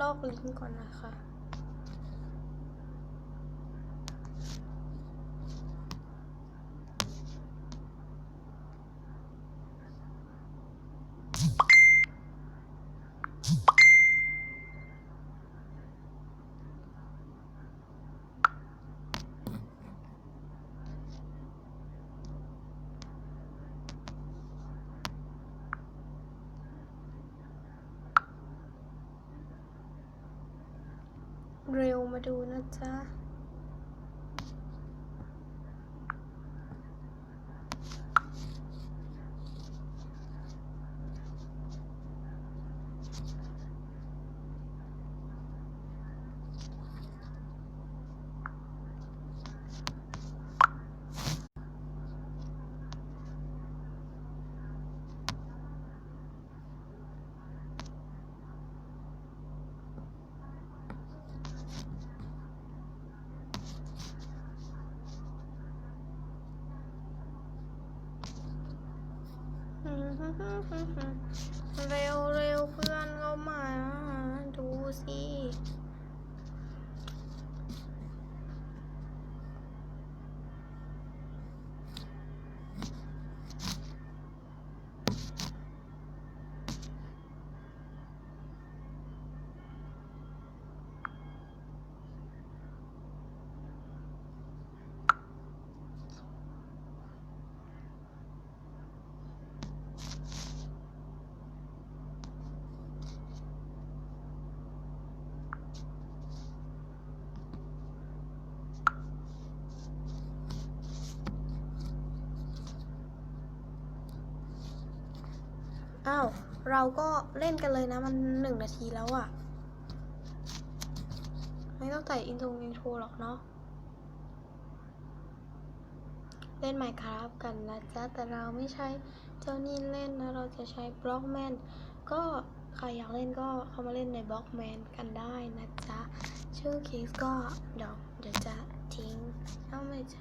ลอกลิ้นก่อนนะคะ เร็วมาดูนะจ๊ะ เร็วเร็วเพื่อนเข้ามา ดูสิ อ้าว เราก็เล่นกันเลยนะ มันหนึ่งนาทีแล้วอะไม่ต้องใส่อินโทรอินโทรหรอกเนาะ เล่น Minecraft กันนะจ๊ะ แต่เราไม่ใช้เจ้านี่เล่นนะ เราจะใช้บล็อกแมน ก็ใครอยากเล่นก็เข้ามาเล่นในบล็อกแมนกันได้นะจ๊ะ ชื่อคลิปก็เดี๋ยวเดี๋ยวจะทิ้งเอาไม่จะ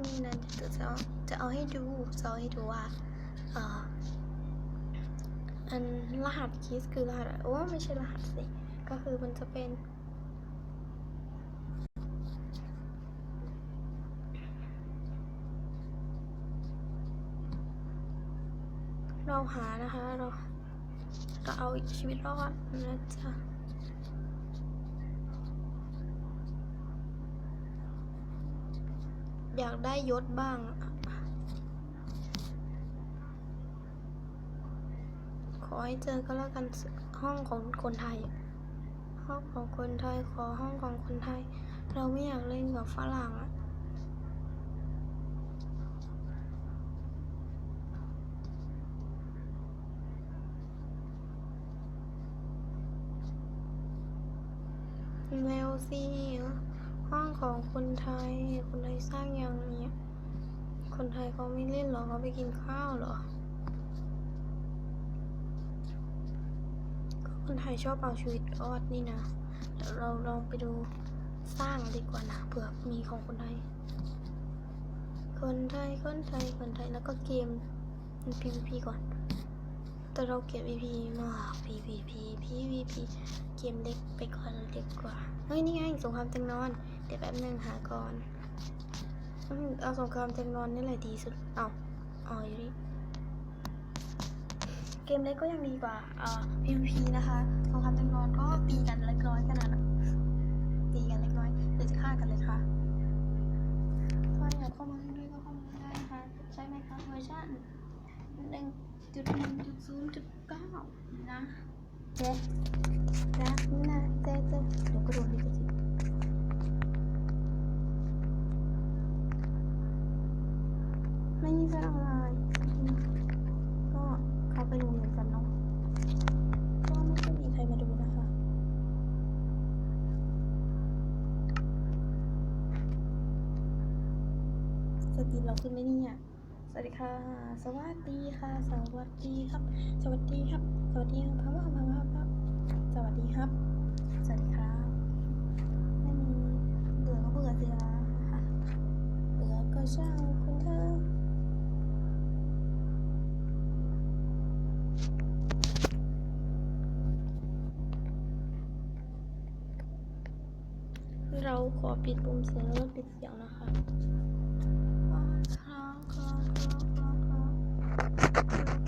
นี่นะเดี๋ยวจะเอาจะเอาให้ดูจะเอาให้ดูว่าเอ่อ อันรหัสคีสคือรหัสโอ้ไม่ใช่รหัสสิ ก็คือมันจะเป็น เราหานะคะเราเราเอาชีวิตรอดนะจ๊ะอยากได้ยศบ้างอะขอ ให้เจอก็แล้วกันห้องของคนไทย ห้องของคนไทยขอห้องของคนไทย เราไม่อยากเล่นกับฝรั่งอะแมวสิห้องของคนไทย คนไทยสร้างยังเนี่ยคนไทยเขาไม่เล่นหรอเขาไปกินข้าวหรอ คนไทยชอบเอาชีวิตรอดนี่นะเดี๋ยวเราลองไปดูสร้างดีกว่านะเผื่อมีของคนไทย คนไทย คนไทย คนไทย แล้วก็เกม PVP ก่อน แต่เราเก็บ PVP มาก PVP PVP เกมเล็กไปก่อนเล็กกว่า เฮ้ย นี่ไงสงครามเตียงนอน เดี๋ยวแป๊บนึงหาก่อน เอาสงครามเตียงนอนนี่แหละดีสุด เอาเอาอยู่นี่ เกมเล็กก็ยังดีกว่าเอ่อ PVP นะคะสงครามเตียงนอนก็ตีกันเล็กน้อยแค่นั้นอะตีกันเล็กน้อยหรือจะฆ่ากันเลยค่ะถ้าอยากเข้ามาด้วยก็เข้ามาได้นะคะใช้ไหมคะเวอร์ชันหนึ่งจุดหนึ่งจุดศูนย์จุดเก้านะเจ๊นะนี่นะเจ๊เจ๊เดี๋ยวก็โดนลิขสิทธิ์ไม่มีเป็นอะไรก็เขา ไปโรงเรียนกันเนาะก็ไม่ค่อยมีใครมาดูนะคะสกินเราขึ้นไหมเนี่ยสวัสดีค่ะ สวัสดีค่ะ สวัสดีครับ สวัสดีครับ สวัสดีครับพับพับพับพับ สวัสดีครับ สวัสดีครับไม่มีเบื่อก็เบื่อสิละค่ะเบื่อก็ช่างคุณเธอ เราขอปิดปุ่มเสียงแล้วปิดเสียงนะคะครับครับครับครับ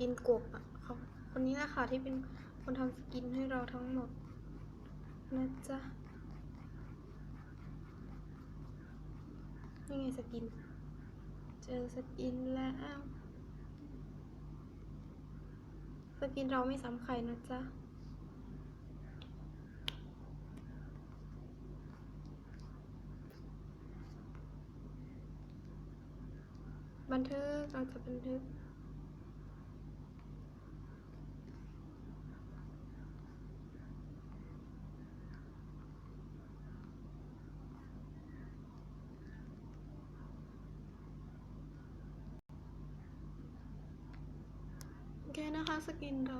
กินกบอะเขาคนนี้แหละค่ะที่เป็นคนทำสกินให้เราทั้งหมดนะจ๊ะนี่ไงสกิน เจอสกินแล้ว สกินเราไม่ซ้ำใครนะจ๊ะบันทึกเราจะบันทึก โอเคนะคะ สกินเรา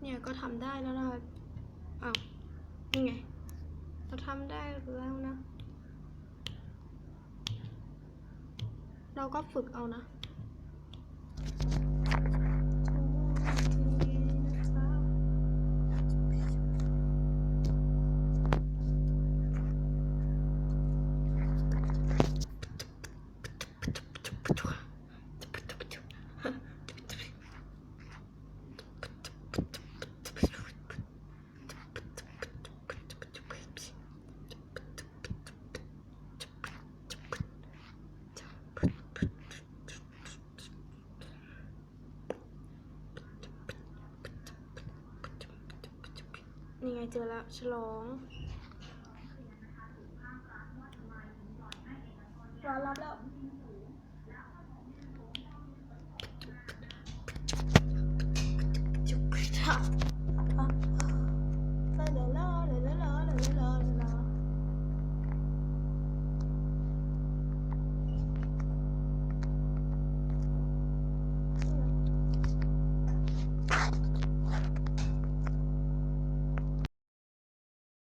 เนี่ย ก็ทำได้แล้วนะคะอ้าวนี่ไง เราทำได้แล้วนะ เราก็ฝึกเอานะ เจอแล้วฉลองรอรับแล้วจุกจับ